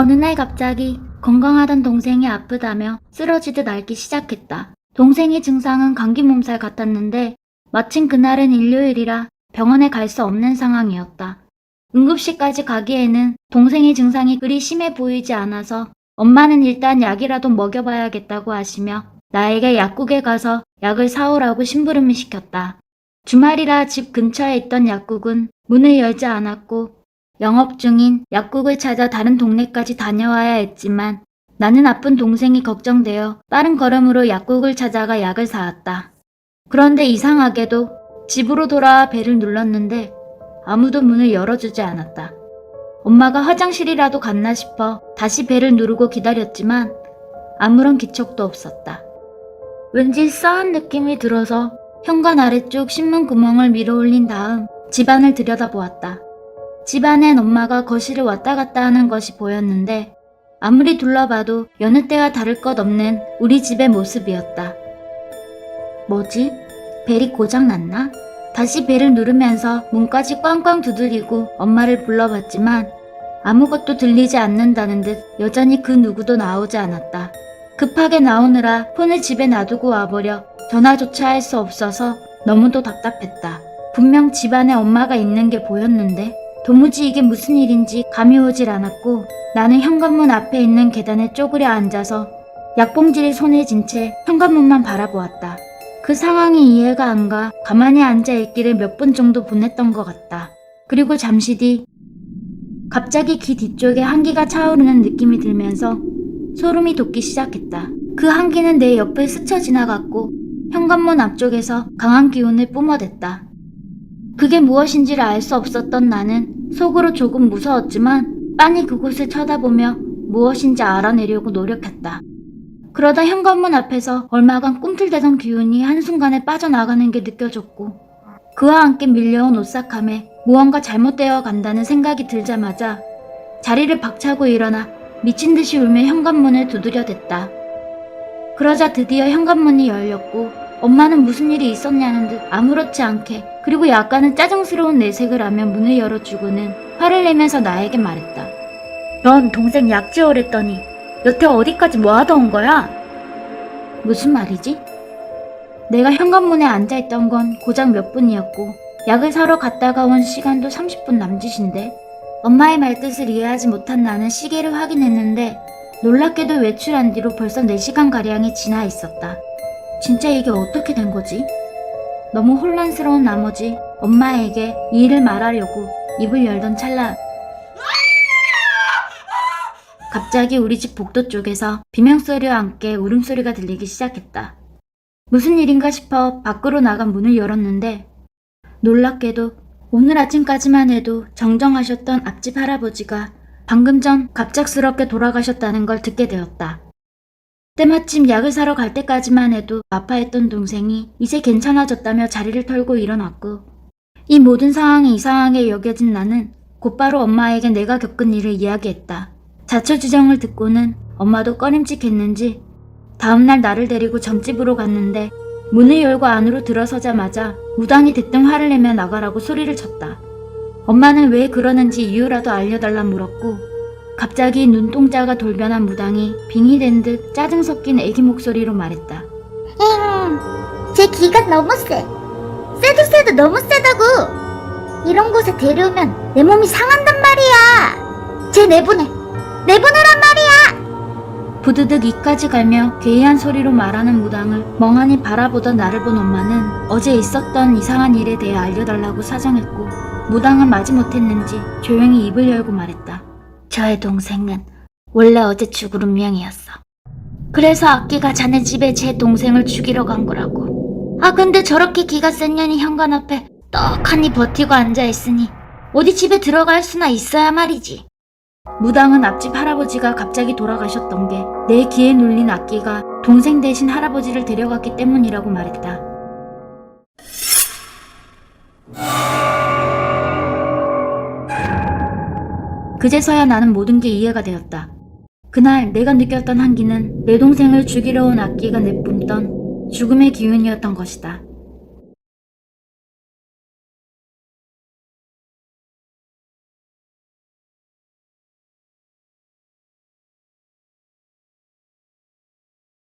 어느 날 갑자기 건강하던 동생이 아프다며 쓰러지듯 앓기 시작했다. 동생의 증상은 감기 몸살 같았는데 마침 그날은 일요일이라 병원에 갈 수 없는 상황이었다. 응급실까지 가기에는 동생의 증상이 그리 심해 보이지 않아서 엄마는 일단 약이라도 먹여봐야겠다고 하시며 나에게 약국에 가서 약을 사오라고 심부름을 시켰다. 주말이라 집 근처에 있던 약국은 문을 열지 않았고 영업 중인 약국을 찾아 다른 동네까지 다녀와야 했지만 나는 아픈 동생이 걱정되어 빠른 걸음으로 약국을 찾아가 약을 사왔다. 그런데 이상하게도 집으로 돌아와 배를 눌렀는데 아무도 문을 열어주지 않았다. 엄마가 화장실이라도 갔나 싶어 다시 배를 누르고 기다렸지만 아무런 기척도 없었다. 왠지 싸한 느낌이 들어서 현관 아래쪽 신문 구멍을 밀어 올린 다음 집안을 들여다보았다. 집안엔 엄마가 거실을 왔다 갔다 하는 것이 보였는데 아무리 둘러봐도 여느 때와 다를 것 없는 우리 집의 모습이었다. 뭐지? 벨이 고장났나? 다시 벨을 누르면서 문까지 꽝꽝 두드리고 엄마를 불러봤지만 아무것도 들리지 않는다는 듯 여전히 그 누구도 나오지 않았다. 급하게 나오느라 폰을 집에 놔두고 와버려 전화조차 할 수 없어서 너무도 답답했다. 분명 집안에 엄마가 있는 게 보였는데 도무지 이게 무슨 일인지 감이 오질 않았고 나는 현관문 앞에 있는 계단에 쪼그려 앉아서 약봉지를 손에 쥔 채 현관문만 바라보았다. 그 상황이 이해가 안 가 가만히 앉아 있기를 몇 분 정도 보냈던 것 같다. 그리고 잠시 뒤 갑자기 귀 뒤쪽에 한기가 차오르는 느낌이 들면서 소름이 돋기 시작했다. 그 한기는 내 옆을 스쳐 지나갔고 현관문 앞쪽에서 강한 기운을 뿜어댔다. 그게 무엇인지를 알 수 없었던 나는 속으로 조금 무서웠지만 빤히 그곳을 쳐다보며 무엇인지 알아내려고 노력했다. 그러다 현관문 앞에서 얼마간 꿈틀대던 기운이 한순간에 빠져나가는 게 느껴졌고 그와 함께 밀려온 오싹함에 무언가 잘못되어 간다는 생각이 들자마자 자리를 박차고 일어나 미친 듯이 울며 현관문을 두드려 댔다. 그러자 드디어 현관문이 열렸고 엄마는 무슨 일이 있었냐는 듯 아무렇지 않게 그리고 약간은 짜증스러운 내색을 하며 문을 열어주고는 화를 내면서 나에게 말했다. 넌 동생 약지어랬더니 여태 어디까지 뭐하다 온 거야? 무슨 말이지? 내가 현관문에 앉아있던 건 고작 몇 분이었고 약을 사러 갔다가 온 시간도 30분 남짓인데 엄마의 말뜻을 이해하지 못한 나는 시계를 확인했는데 놀랍게도 외출한 뒤로 벌써 4시간가량이 지나 있었다. 진짜 이게 어떻게 된 거지? 너무 혼란스러운 나머지 엄마에게 이 일을 말하려고 입을 열던 찰나 갑자기 우리 집 복도 쪽에서 비명소리와 함께 울음소리가 들리기 시작했다. 무슨 일인가 싶어 밖으로 나간 문을 열었는데 놀랍게도 오늘 아침까지만 해도 정정하셨던 앞집 할아버지가 방금 전 갑작스럽게 돌아가셨다는 걸 듣게 되었다. 때마침 약을 사러 갈 때까지만 해도 아파했던 동생이 이제 괜찮아졌다며 자리를 털고 일어났고 이 모든 상황이 이상하게 여겨진 나는 곧바로 엄마에게 내가 겪은 일을 이야기했다. 자초지정을 듣고는 엄마도 꺼림칙했는지 다음날 나를 데리고 점집으로 갔는데 문을 열고 안으로 들어서자마자 무당이 대뜸 화를 내며 나가라고 소리를 쳤다. 엄마는 왜 그러는지 이유라도 알려달라 물었고 갑자기 눈동자가 돌변한 무당이 빙이 된듯 짜증 섞인 애기 목소리로 말했다. 엥, 제 기가 너무 세. 세도 세도 너무 세다고. 이런 곳에 데려오면 내 몸이 상한단 말이야. 쟤 내보내. 내보내란 말이야. 부드득 이까지 갈며 괴이한 소리로 말하는 무당을 멍하니 바라보던 나를 본 엄마는 어제 있었던 이상한 일에 대해 알려달라고 사정했고 무당은 마지 못했는지 조용히 입을 열고 말했다. 저의 동생은 원래 어제 죽을 운명이었어. 그래서 악기가 자네 집에 제 동생을 죽이러 간 거라고. 아 근데 저렇게 기가 센 년이 현관 앞에 떡하니 버티고 앉아있으니 어디 집에 들어갈 수나 있어야 말이지. 무당은 앞집 할아버지가 갑자기 돌아가셨던 게 내 귀에 눌린 악기가 동생 대신 할아버지를 데려갔기 때문이라고 말했다. 그제서야 나는 모든 게 이해가 되었다. 그날 내가 느꼈던 한기는 내 동생을 죽이러 온 악기가 내뿜던 죽음의 기운이었던 것이다.